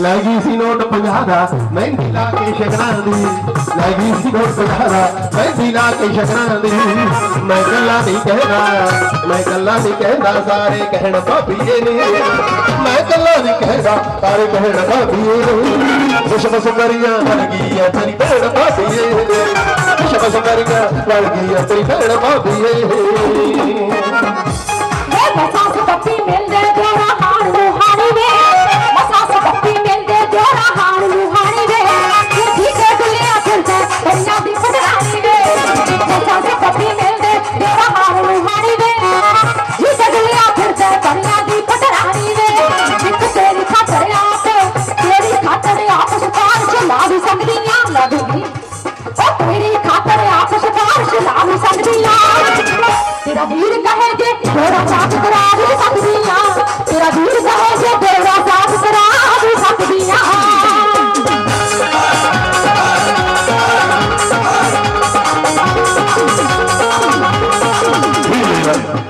ਲੈ ਗਈ ਸੀ ਨੋਟ 50 ਦਾ, ਮਹਿੰਦੀ ਲਾ ਕੇ ਸ਼ਗਨਾਂ ਦੀ। ਲੈ ਗਈ ਸੀ ਨੋਟ 50 ਦਾ, ਮਹਿੰਦੀ ਲਾ ਕੇ ਸ਼ਗਨਾਂ ਦੀ। ਮੈਂ ਗੱਲਾਂ ਨਹੀਂ ਕਹਿਣਾ ਮੈਂ ਗੱਲਾਂ ਨਹੀਂ ਕਹਿੰਦਾ, ਸਾਰੇ ਕਹਿਣ ਭਾਬੀਏ ਨੇ। ਮੈਂ ਗੱਲਾਂ ਨਹੀਂ ਕਹਿੰਦਾ, ਸਾਰੇ ਕਹਿਣ ਭਾਬੀਏ ਨੇ। ਵਿਸ਼ਵ ਸੁੰਦਰੀਆਂ ਬਣ ਗਈ ਆ ਤੇਰੀ ਭੈਣ ਭਾਬੀਏ ਵਿਸ਼ਵ ਸੁੰਦਰੀਆਂ ਬਣ ਗਈ ਆ ਤੇਰੀ ਭੈਣ ਭਾਬੀਏ ਤੇਰਾ ਵੀਰ ਕਹੇ ਜੇ ਸਾਥ ਕਰਾ ਵੀ ਸਕਦੀ ਤੇਰਾ ਵੀਰ ਕਹੇ ਜੇ ਸਾਥ ਕਰਾ ਵੀ ਸਕਦੀ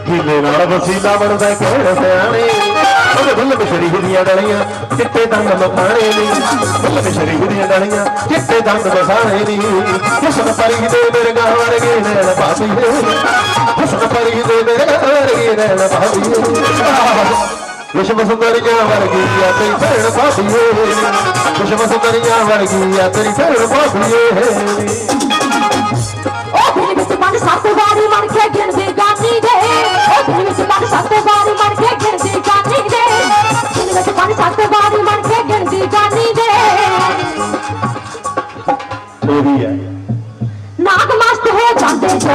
ਹੀਲੇ ਨਾਲ ਵਸੀਲਾ ਬਣਦਾ ਕਹਿਣ ਸਿਆਣੇ। ਉਹਦੇ ਬੁੱਲ ਮਿਸ਼ਰੀ ਦੀਆਂ ਡਲੀਆਂ ਚਿੱਟੇ ਦੰਦ ਮਖਾਣੇ ਦੀ ਬੁੱਲ ਮਿਸ਼ਰੀ ਦੀਆਂ ਡਲੀਆਂ ਚਿੱਟੇ ਦੰਦ ਮਖਾਣੇ ਦੀ ਹੁਸਨ ਪਰੀ ਦੇ ਮੇਰੇ ਗਾਹ ਵਰਗੇ ਨੈਣ ਭਾਬੀ ਹੁਸਨ ਪਰੀ ਦੇ ਮੇਰੇ ਗਾਹ ਵਰਗੇ ਨੈਣ ਭਾਬੀ ਵਿਸ਼ਵ ਸੁੰਦਰੀਆਂ ਵਰਗੀ ਆ ਤੇਰੀ ਭੈਣ ਭਾਬੀ ਵਿਸ਼ਵ ਸੁੰਦਰੀਆਂ ਵਰਗੀ ਆ ਤੇਰੀ ਭੈਣ ਭਾਬੀ ਉਹ ਦਿਲ ਵਿੱਚ ਮਨ ਸੱਤ ਵਾਰੀ ਮਨ ਕੇ ਗਿਣਦੀ ਗਾਨੀ ਦੇ ਉਹ ਦਿਲ ਵਿੱਚ ਮਨ ਸੱਤ ਵਾਰੀ ਮਨ ਕੇ ਗਿਣਦੀ ਗਾਨੀ ਦੇ ਦਿਲ ਵਿੱਚ ਮਨ ਸੱਤ ਵਾਰੀ ਮਨ ਕੇ ਗਿਣਦੀ ਗਾਨੀ ਦੇ ਮੇਰੀ ਆ ਨਾਗ দেখো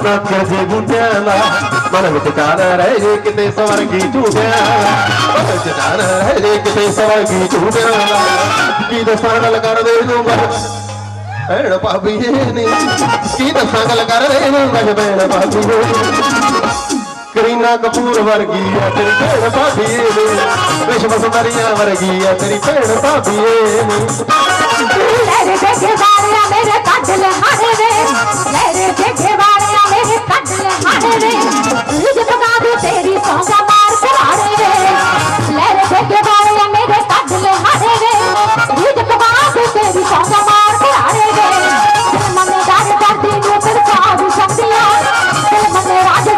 ਪਹਿਲਾਂ ਮੂਰ ਨਾ ਮਨ ਵਿੱਚ ਕਾਨਾ ਰਹਿ ਜੇ ਕਿਤੇ ਸਵਰਗੀ ਝੂਟਿਆਂ ਮਨ ਵਿੱਚ ਕਾਨਾ ਰਹਿ ਜੇ ਕਿਤੇ ਸਵਰਗੀ ਝੂਟਿਆਂ ਕੀ ਦੱਸਾਂ ਗੱਲ ਕਰਦੇ ਨੂੰ ਮੈਂ ਭੈਣ ਭਾਬੀ ਨੇ ਕੀ ਦੱਸਾਂ ਗੱਲ ਕਰਦੇ ਨੂੰ ਮੈਂ ਭੈਣ ਭਾਬੀ ਨੇ ਕਰੀਨਾ ਕਪੂਰ ਵਰਗੀ ਆ ਤੇਰੀ ਭੈਣ ਭਾਬੀ ਨੇ ਵਿਸ਼ਵ ਸੁੰਦਰੀਆਂ ਵਰਗੀ ਆ ਤੇਰੀ ਭੈਣ ਭਾਬੀ ਨੇ